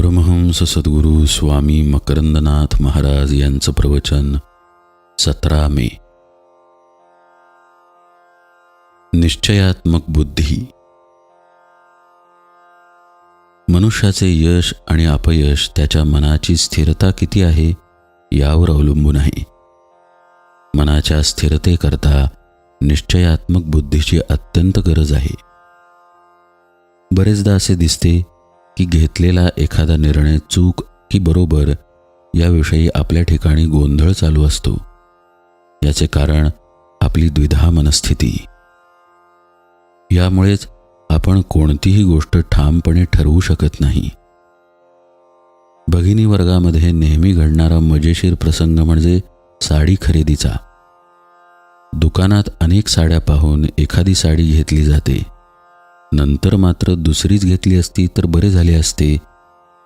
परमहंस सद्गुरू स्वामी मकरंदनाथ महाराज यांचं प्रवचन सतरा मे. निश्चयात्मक बुद्धी. मनुष्याचे यश आणि अपयश त्याच्या मनाची स्थिरता किती आहे यावर अवलंबून आहे. मनाच्या स्थिरतेकरता निश्चयात्मक बुद्धीची अत्यंत गरज आहे. बरेचदा असे दिसते की घेतलेला एखादा निर्णय चूक की बरोबर याविषयी आपल्या ठिकाणी गोंधळ चालू असतो. याचे कारण आपली द्विधा मनस्थिती. यामुळेच आपण कोणतीही गोष्ट ठामपणे ठरवू शकत नाही. भगिनी वर्गामध्ये नेहमी घडणारा मजेशीर प्रसंग म्हणजे साडी खरेदीचा. दुकानात अनेक साड्या पाहून एखादी साडी घेतली जाते. नंतर मात्र दुसरीच घेतली असती तर बरे झाले असते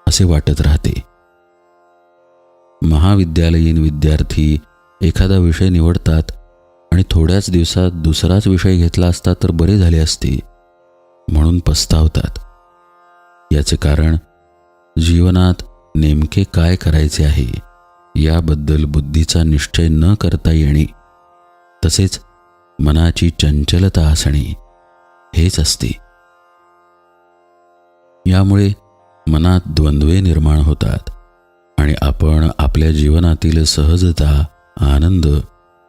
असे वाटत राहते. महाविद्यालयीन विद्यार्थी एखादा विषय निवडतात आणि थोड्याच दिवसात दुसराच विषय घेतला असता तर बरे झाले असते म्हणून पस्तावतात. याचे कारण जीवनात नेमके काय करायचे आहे याबद्दल बुद्धीचा निश्चय न करता येणे तसेच मनाची चंचलता असणे हेच असते. यामुळे मनात द्वंद्वे निर्माण होतात आणि आपण आपल्या जीवनातील सहजता आनंद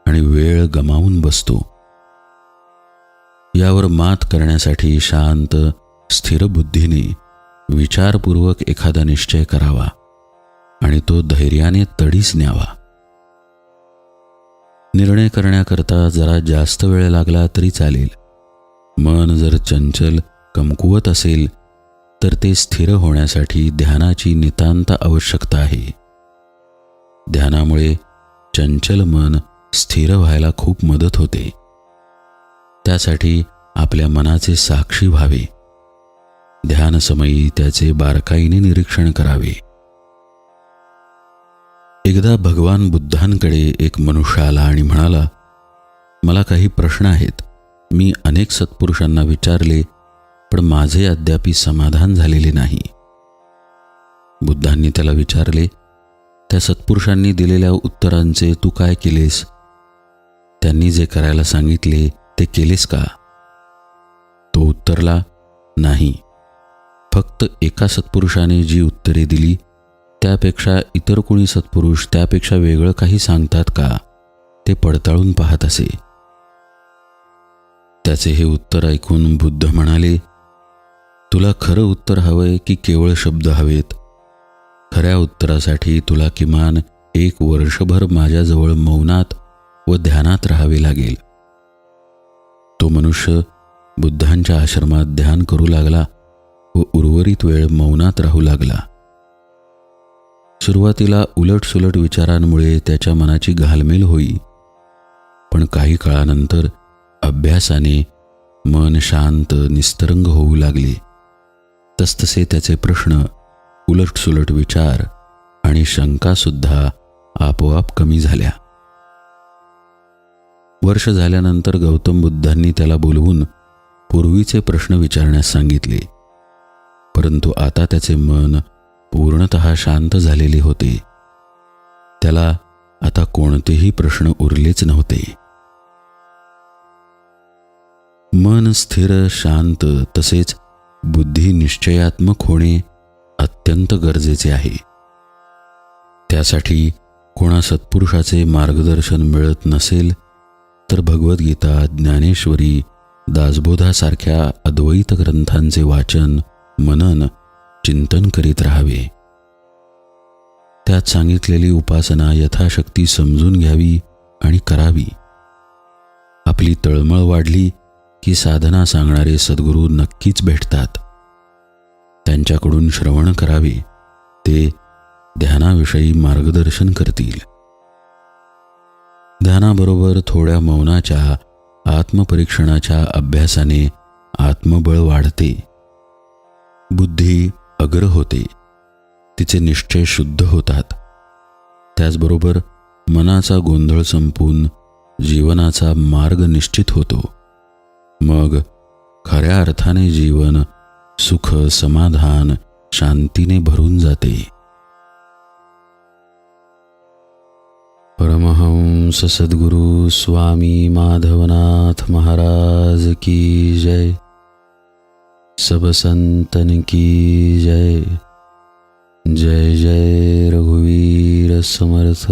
आणि वेळ गमावून बसतो. यावर मात करण्यासाठी शांत स्थिर बुद्धीने विचारपूर्वक एखादा निश्चय करावा आणि तो धैर्याने तडीस न्यावा. निर्णय करण्याकरता जरा जास्त वेळ लागला तरी चालेल. मन जर चंचल कमकुवत असेल तर ते स्थिर होण्यासाठी ध्यानाची नितांत आवश्यकता आहे. ध्यानामुळे चंचल मन स्थिर व्हायला खूप मदत होते. त्यासाठी आपल्या मनाचे साक्षी व्हावे. ध्यानसमयी त्याचे बारकाईने निरीक्षण करावे. एकदा भगवान बुद्धांकडे एक मनुष्य आला आणि म्हणाला मला काही प्रश्न आहेत. मी अनेक सत्पुरुषांना विचारले पण माझे अद्यापी समाधान झालेले नाही. बुद्धांनी त्याला विचारले त्या सत्पुरुषांनी दिलेल्या उत्तरांचे तू काय केलेस? त्यांनी जे करायला सांगितले ते केलेस का? तो उत्तरला नाही. फक्त एका सत्पुरुषाने जी उत्तरे दिली त्यापेक्षा इतर कोणी सत्पुरुष त्यापेक्षा वेगळं काही सांगतात का ते पडताळून पाहत असे. त्याचे हे उत्तर ऐकून बुद्ध म्हणाले तुला खरं उत्तर हवंय की केवळ शब्द हवेत? खऱ्या उत्तरासाठी तुला किमान एक वर्षभर माझ्याजवळ मौनात व ध्यानात राहावे लागेल. तो मनुष्य बुद्धांच्या आश्रमात ध्यान करू लागला व उर्वरित वेळ मौनात राहू लागला. सुरुवातीला उलटसुलट विचारांमुळे त्याच्या मनाची घालमेल होई. पण काही काळानंतर अभ्यासाने मन शांत निस्तरंग होऊ लागले. तसतसे त्याचे प्रश्न उलटसुलट विचार आणि शंकासुद्धा आपोआप कमी झाल्या. वर्ष झाल्यानंतर गौतम बुद्धांनी त्याला बोलवून पूर्वीचे प्रश्न विचारण्यास सांगितले. परंतु आता त्याचे मन पूर्णत शांत झालेले होते. त्याला आता कोणतेही प्रश्न उरलेच नव्हते. मन स्थिर शांत तसेच बुद्धी निश्चयात्मक होणे अत्यंत गरजेचे आहे. त्यासाठी कोणा सत्पुरुषाचे मार्गदर्शन मिळत नसेल तर भगवद्गीता ज्ञानेश्वरी दासबोधासारख्या अद्वैत ग्रंथांचे वाचन मनन चिंतन करीत राहावे. त्यात सांगितलेली उपासना यथाशक्ती समजून घ्यावी आणि करावी. आपली तळमळ वाढली की साधना सांगणारे सद्गुरू नक्कीच भेटतात. त्यांच्याकडून श्रवण करावे ते ध्यानाविषयी मार्गदर्शन करतील. ध्यानाबरोबर थोड्या मौनाच्या आत्मपरीक्षणाच्या अभ्यासाने आत्मबळ वाढते. बुद्धी अग्र होते. तिचे निश्चय शुद्ध होतात. त्याचबरोबर मनाचा गोंधळ संपून जीवनाचा मार्ग निश्चित होतो. मग खऱ्या अर्थाने जीवन सुख समाधान शांतीने भरून जाते. परमहंस सद्गुरु स्वामी माधवनाथ महाराज की जय. सब संतन की जय. जय जय रघुवीर समर्थ.